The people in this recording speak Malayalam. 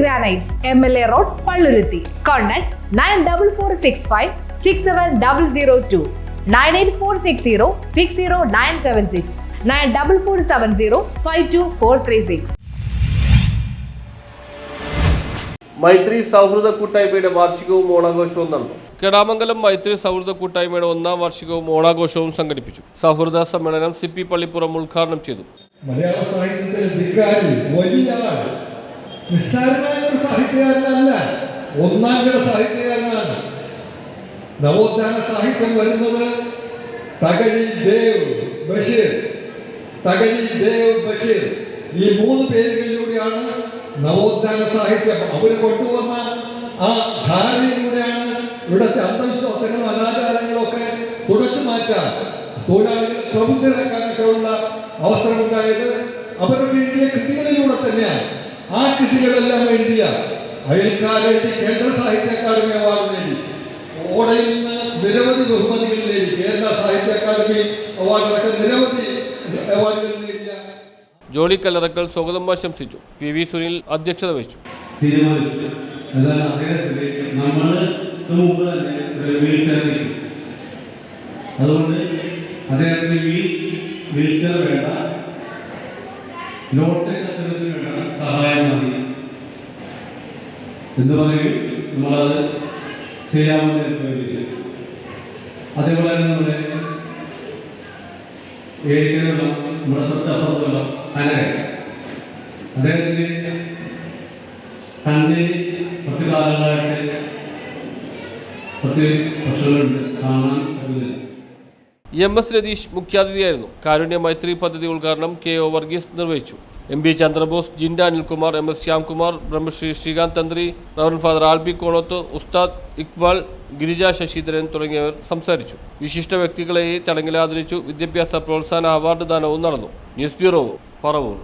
Granites M L A road Palluruthy contact nine double four six five six seven double zero two nine eight four six zero six zero nine seven six nine double four seven zero five two four three six Maithri സൗഹൃദ കൂട്ടായ്മയുടെ വാർഷികവും ഓണാഘോഷവും നടന്നു. കെടാമംഗലം മൈത്രി സൗഹൃദ കൂട്ടായ്മയുടെ ഒന്നാം വാർഷികവും ഓണാഘോഷവും സംഘടിപ്പിച്ചു. സൗഹൃദ സമ്മേളനം സി പി പള്ളിപ്പുറം ഉദ്ഘാടനം ചെയ്തു. മലയാള സാഹിത്യത്തിലെ വലിയ ആൾ നിസ്സാരനായ ഒരു സാഹിത്യകാരനല്ല. ഒന്നാം കിട സാഹിത്യകാരനാണ്. നവോത്ഥാന സാഹിത്യം വരുന്നത് തകഴി ദേവ് ബഷീർ. തകഴി ദേവ് ബഷീർ. ഈ മൂന്ന് പേരുകളിലൂടെയാണ് നവോത്ഥാന സാഹിത്യം. അവർ കൊണ്ടുവന്ന ആ ധാരയിലൂടെയാണ് ഇവിടുത്തെ അന്ധവിശ്വാസങ്ങളും അനാചാരങ്ങളും ഒക്കെ തുടച്ചു മാറ്റാൻ തൊഴിലാളികൾ പ്രബുദ്ധരാക്കാനൊക്കെയുള്ള അവസരമുണ്ടായത് അവരുടെ കൃതികളിലൂടെ തന്നെയാണ്. ആ കൃതികളെല്ലാം എഴുതിയ അയൽക്കാരെഴുതി കേന്ദ്ര സാഹിത്യ അക്കാദമി അവാർഡ് നേടി ഓടയിൽ നിന്ന് നിരവധി ബഹുമതികൾ നേടി കേരള സാഹിത്യ അക്കാദമി അവാർഡൊക്കെ നിരവധി അവാർഡുകൾ നേടിയ ജോളി കല്ലറക്കൽ സ്വാഗതം ആശംസിച്ചു. പി വി സുനിൽ അധ്യക്ഷത വഹിച്ചു. തീരുമാനിച്ചു. എന്നാൽ അദ്ദേഹത്തിന് നമ്മൾ മുമ്പ് തന്നെ വീൽ ചെയർ അതുകൊണ്ട് അദ്ദേഹത്തിന് വീൽ വീൽ ചെയർ വേണ്ട. ലോട്ടറി കച്ചവടത്തിന് വേണ്ട സഹായം മതി. എന്ന് പറയും നമ്മളത് ചെയ്യാമെന്ന് ഏർപ്പെടുത്തില്ല അതേപോലെ തന്നെ നമ്മുടെ ഏഴിലുള്ള നമ്മുടെ തൊട്ടപ്പുറത്തുള്ള അനകൻ അദ്ദേഹത്തിന് കണ്ണിന് കുറച്ച് കാലങ്ങളായിട്ട് കുറച്ച് പ്രശ്നങ്ങളുണ്ട്. കാണാൻ എം എസ് രതീഷ് മുഖ്യാതിഥിയായിരുന്നു. കാരുണ്യ മൈത്രി പദ്ധതി ഉദ്ഘാടനം കെ ഒ വർഗീസ് നിർവഹിച്ചു. M B Chandrabose ജിൻഡ Anilkumar M S Shyamkumar Brahmashri Srikanth Thantri reverend father Albi കോണത്ത് ഉസ്താദ് ഇക്ബാൽ ഗിരിജ ശശിധരൻ തുടങ്ങിയവർ സംസാരിച്ചു. വിശിഷ്ട വ്യക്തികളെ ചടങ്ങിൽ ആദരിച്ചു. വിദ്യാഭ്യാസ പ്രോത്സാഹന അവാർഡ് ദാനവും നടന്നു. News bureau Paravur.